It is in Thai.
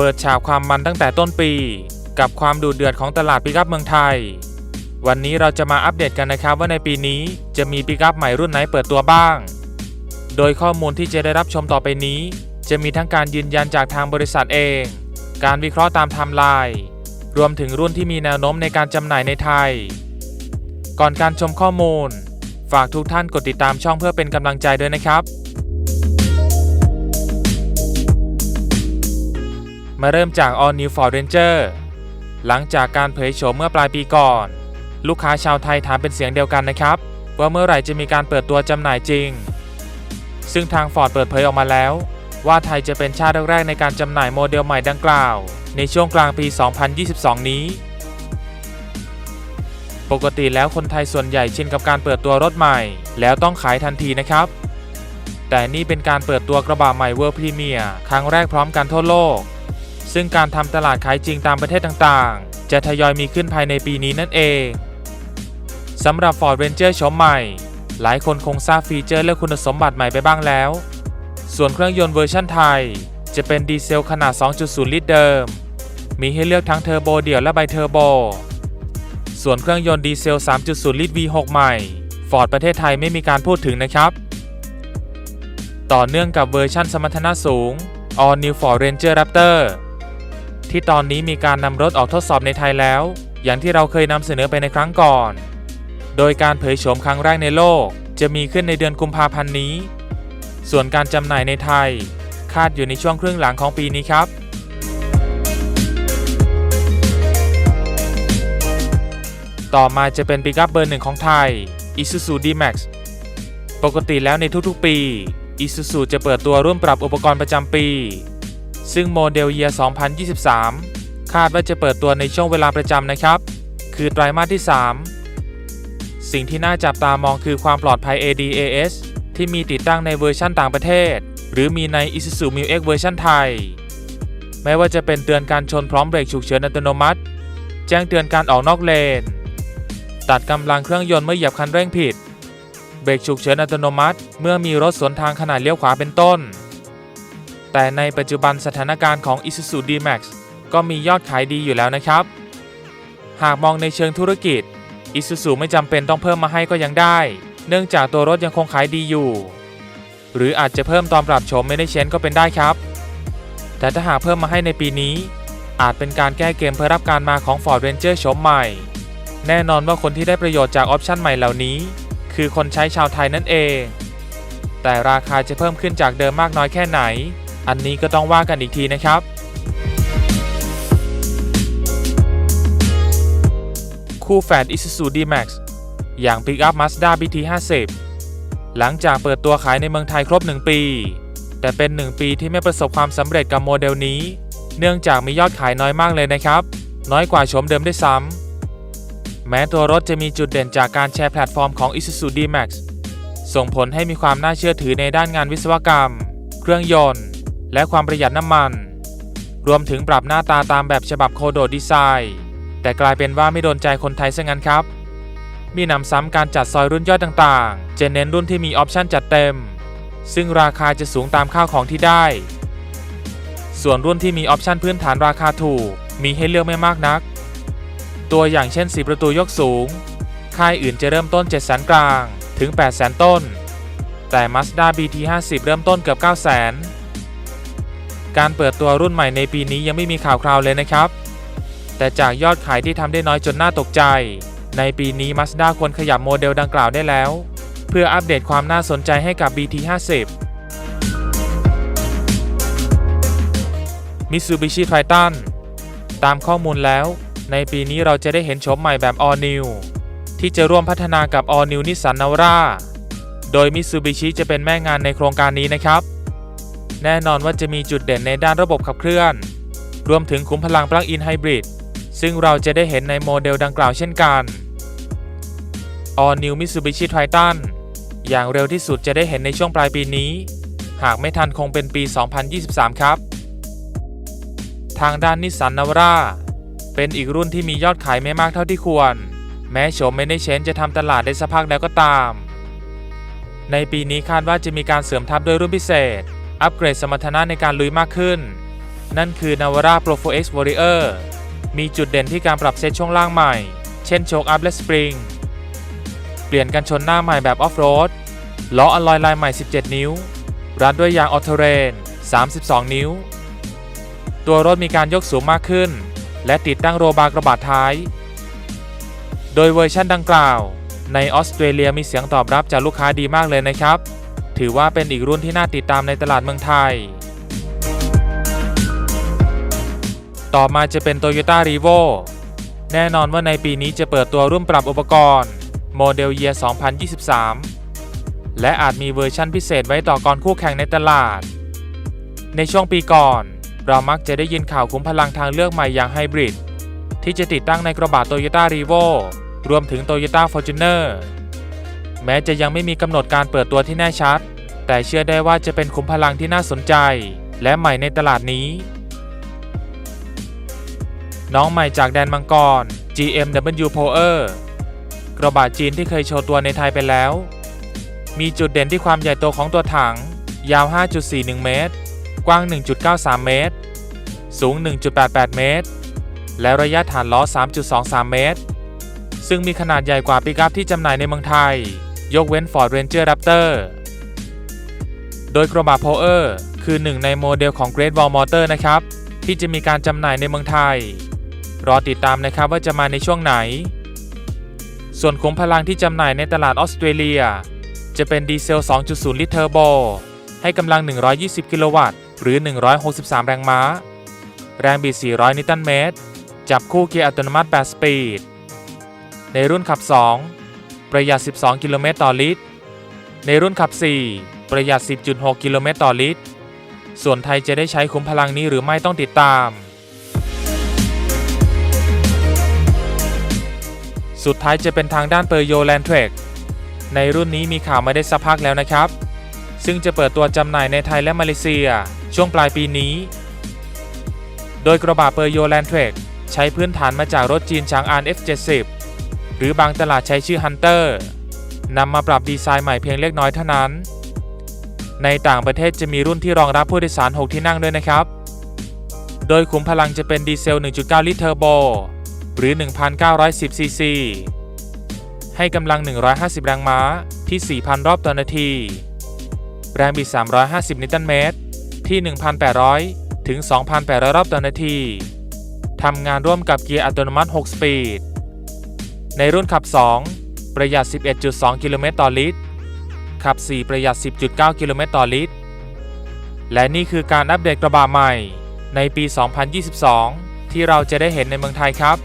เปิดฉากความมันตั้งแต่ต้นปี กับความดูเดือดของตลาดปิกัพเมืองไทย วันนี้เราจะมาอัปเดตกันนะครับว่าในปีนี้จะมีปิกัพใหม่รุ่นไหนเปิดตัวบ้าง โดยข้อมูลที่จะได้รับชมต่อไปนี้ จะมีทั้งการยืนยันจากทางบริษัทเอง การวิเคราะห์ตามไทม์ไลน์รวมถึงรุ่นที่มีแนวโน้มในการจำหน่ายในไทย ก่อนการชมข้อมูล ฝากทุกท่านกดติดตามช่องเพื่อเป็นกำลังใจด้วยนะครับ มาเริ่มจาก All New Ford Ranger หลังจากการเผยโฉมเมื่อปลายปีก่อน ลูกค้าชาวไทยถามเป็นเสียงเดียวกันนะครับ ว่าเมื่อไหร่จะมีการเปิดตัวจำหน่ายจริง ซึ่งทาง Ford เปิดเผยออกมาแล้ว ว่าไทยจะเป็นชาติแรกๆในการจำหน่ายโมเดลใหม่ดังกล่าว ในช่วงกลางปี 2022 นี้ ปกติแล้วคนไทยส่วนใหญ่ชินกับการเปิดตัวรถใหม่ แล้วต้องขายทันทีนะครับ แต่นี่เป็นการเปิดตัวกระบะใหม่ World Premier ครั้งแรกพร้อมกันทั่วโลก ซึ่งการทำตลาดขายจริงตามประเทศต่างๆ จะทยอยมีขึ้นภายในปีนี้นั่นเองสำหรับ Ford Ranger โฉมใหม่ หลายคนคงทราบฟีเจอร์และคุณสมบัติใหม่ไปบ้างแล้ว ส่วนเครื่องยนต์เวอร์ชั่นไทย จะเป็นดีเซลขนาด 2.0 ลิตรเดิม มีให้เลือกทั้งเทอร์โบเดี่ยวและไบเทอร์โบ ส่วนเครื่องยนต์ดีเซล 3.0 ลิตร V6 ใหม่ Ford ประเทศไทยไม่มีการพูดถึงนะครับ ต่อเนื่องกับเวอร์ชั่นสมรรถนะสูง All New Ford Ranger Raptor ที่ตอนนี้มีการนำรถออกทดสอบในไทยแล้ว อย่างที่เราเคยนำเสนอไปในครั้งก่อน โดยการเผยโฉมครั้งแรกในโลก จะมีขึ้นในเดือนกุมภาพันธ์นี้ ส่วนการจำหน่ายในไทย คาดอยู่ในช่วงครึ่งหลังของปีนี้ครับ ต่อมาจะเป็นปิกัพเบอร์หนึ่งของไทย Isuzu D-Max ปกติแล้วในทุกๆปี Isuzu จะเปิดตัวร่วมปรับอุปกรณ์ประจำปี ซึ่งโมเดลเยีย2023 คาดว่าจะเปิดตัวในช่วงเวลาประจำนะครับ คือไตรมาสที่ 3 สิ่งที่น่าจับตามองคือความปลอดภัย ADAS ที่มีติดตั้งในเวอร์ชั่นต่างประเทศ หรือมีใน Isuzu m u X เวอร์ชันไทย ไม่ว่าจะเป็นเตือนการชนพร้อมเบรกฉุกเฉินอัตโนมัติ แจ้งเตือนการออกนอกเลน ตัดกำลังเครื่องยนต์เมื่อเหยียบคันเร่งผิด เบรกฉุกเฉินอัตโนมัติ เมื่อมีรถสวนทางขณะเลี้ยวขวาเป็นต้น แต่ในปัจจุบันสถานการณ์ของ Isuzu D-Max ก็มียอดขายดีอยู่แล้วนะครับ หากมองในเชิงธุรกิจ Isuzu ไม่จำเป็นต้องเพิ่มมาให้ก็ยังได้ เนื่องจากตัวรถยังคงขายดีอยู่ หรืออาจจะเพิ่มตอนปรับโฉมไม่ได้เชนก็เป็นได้ครับ แต่ถ้าหากเพิ่มมาให้ในปีนี้ อาจเป็นการแก้เกมเพื่อรับการมาของ Ford Ranger โฉมใหม่ แน่นอนว่าคนที่ได้ประโยชน์จากออปชั่นใหม่เหล่านี้ คือคนใช้ชาวไทยนั่นเองแต่ราคาจะเพิ่มขึ้นจากเดิมมากน้อยแค่ไหน อันนี้ก็ต้องว่ากันอีกทีนะครับคู่แฝด Isuzu D-Max อย่าง Pickup Mazda BT50 หลังจากเปิดตัวขายในเมืองไทยครบ 1 ปี แต่เป็น 1 ปีที่ไม่ประสบความสำเร็จกับโมเดลนี้ เนื่องจากมียอดขายน้อยมากเลยนะครับ น้อยกว่าโฉมเดิมได้ซ้ำ แม้ตัวรถจะมีจุดเด่นจากการแชร์แพลตฟอร์มของ Isuzu D-Max ส่งผลให้มีความน่าเชื่อถือในด้านงานวิศวกรรม เครื่องยนต์ และความประหยัดน้ำมัน รวมถึงปรับหน้าตาตามแบบฉบับโคโดดีไซน์ แต่กลายเป็นว่าไม่โดนใจคนไทยซะงั้นครับ มีนำซ้ำการจัดซอยรุ่นย่อยต่างๆ จะเน้นรุ่นที่มีออปชั่นจัดเต็ม ซึ่งราคาจะสูงตามค่าของที่ได้ ส่วนรุ่นที่มีออปชั่นพื้นฐานราคาถูก มีให้เลือกไม่มากนัก ตัวอย่างเช่น4ประตูยกสูง ค่ายอื่นจะเริ่มต้น7 0 0 0 0กลาง ถึง 8 0 0 0 0ต้นแต่ Mazda BT50 เริ่มต้นเกือบ 9 0 0 0 0 การเปิดตัวรุ่นใหม่ในปีนี้ยังไม่มีข่าวคราวเลยนะครับ แต่จากยอดขายที่ทำได้น้อยจนน่าตกใจ ในปีนี้ Mazda ควรขยับโมเดลดังกล่าวได้แล้ว เพื่ออัปเดตความน่าสนใจให้กับ BT50 Mitsubishi Triton ตามข้อมูลแล้ว ในปีนี้เราจะได้เห็นโฉมใหม่แบบ All New ที่จะร่วมพัฒนากับ All New Nissan Navara โดย Mitsubishi จะเป็นแม่งานในโครงการนี้นะครับ แน่นอนว่าจะมีจุดเด่นในด้านระบบขับเคลื่อน รวมถึงขุมพลังปลั๊กอินไฮบริดซึ่งเราจะได้เห็นในโมเดลดังกล่าวเช่นกัน All New Mitsubishi Triton อย่างเร็วที่สุดจะได้เห็นในช่วงปลายปีนี้ หากไม่ทันคงเป็นปี 2023 ครับ ทางด้านนิสสันนาวราเป็นอีกรุ่นที่มียอดขายไม่มากเท่าที่ควร แม้โฉมไม่ได้เชนจะทำตลาดได้สักพักแล้วก็ตาม ในปีนี้คาดว่าจะมีการเสริมทัพด้วยรุ่นพิเศษ อัปเกรดสมรรถนะในการลุยมากขึ้น นั่นคือ Navara Pro 4X Warrior มีจุดเด่นที่การปรับเซตช่วงล่างใหม่ เช่นโชคอัพและสปริง เปลี่ยนกันชนหน้าใหม่แบบออฟโรด ล้ออลลอยลายใหม่ 17 นิ้ว รัดด้วยยางออ t เทเรน 32 นิ้ว ตัวรถมีการยกสูงมากขึ้น และติดตั้งโรบาร์กระบาดท้าย โดยเวอร์ชันดังกล่าว ในออสเตรเลียมีเสียงตอบรับจากลูกค้าดีมากเลยนะครับ ถือว่าเป็นอีกรุ่นที่น่าติดตามในตลาดเมืองไทย ต่อมาจะเป็น Toyota r e v o แน่นอนว่าในปีนี้จะเปิดตัวรุ่นปรับอุปกรณ์โมเดล Year 2023 และอาจมีเวอร์ชั่นพิเศษไว้ต่อก่อนคู่แข่งในตลาด ในช่วงปีก่อน เรามักจะได้ยินข่าวคุ้มพลังทางเลือกใหม่อย่างไฮบริดที่จะติดตั้งในกระบะ Toyota r e v o รวมถึง Toyota Fortuner แม้จะยังไม่มีกำหนดการเปิดตัวที่แน่ชัด แต่เชื่อได้ว่าจะเป็นคุมพลังที่น่าสนใจ และใหม่ในตลาดนี้ น้องใหม่จากแดนมังกร GMW Power กระบะจีนที่เคยโชว์ตัวในไทยไปแล้ว มีจุดเด่นที่ความใหญ่โตของตัวถัง ยาว 5.41 เมตร กว้าง 1.93 เมตร สูง 1.88 เมตร และระยะฐานล้อ 3.23 เมตรซึ่งมีขนาดใหญ่กว่าปิกอัพที่จำหน่ายในเมืองไทย ยกเว้น Ford Ranger Raptor โดยกระบะ Power คือหนึ่งในโมเดลของ Great Wall Motor นะครับ ที่จะมีการจำหน่ายในเมืองไทย รอติดตามนะครับว่าจะมาในช่วงไหน ส่วนขุมพลังที่จำหน่ายในตลาดออสเตรเลีย จะเป็นดีเซล 2.0 ลิตรเทอร์โบ ให้กำลัง 120 กิโลวัตต์ หรือ 163 แรงม้า แรงบิด 400 นิวตันเมตร จับคู่เกียร์อัตโนมัติ 8 สปีด ในรุ่นขับ 2 ประหยัด 12 กิโลเมตรต่อลิตร ในรุ่นขับ 4 ประหยัด 10.6 กิโลเมตรต่อลิตร ส่วนไทยจะได้ใช้คุ้มพลังนี้หรือไม่ต้องติดตาม สุดท้ายจะเป็นทางด้านเปอร์โยแลนเทรกในรุ่นนี้มีข่าวมาได้สักพักแล้วนะครับ ซึ่งจะเปิดตัวจำหน่ายในไทยและมาเลเซีย ช่วงปลายปีนี้ โดยกระบะเปอร์โยแลนเทรกใช้พื้นฐานมาจากรถจีนชางอาน F70 หรือบางตลาดใช้ชื่อ Hunter นำมาปรับดีไซน์ใหม่เพียงเล็กน้อยเท่านั้น ในต่างประเทศจะมีรุ่นที่รองรับผู้โดยสาร 6 ที่นั่งด้วยนะครับ โดยขุมพลังจะเป็นดีเซล 1.9 ลิตรเทอร์โบ หรือ 1,910 ซีซี ให้กำลัง 150 แรงม้าที่ 4,000 รอบต่อนาที แรงบิด 350 นิวตันเมตร ที่ 1,800 ถึง 2,800 รอบต่อนาที ทำงานร่วมกับเกียร์อัตโนมัติ 6 สปีด ในรุ่นขับ 2 ประหยัด 11.2 กิโลเมตรต่อลิตร ขับ 4 ประหยัด 10.9 กิโลเมตรต่อลิตร และนี่คือการอัปเดตกระบะใหม่ในปี 2022 ที่เราจะได้เห็นในเมืองไทยครับ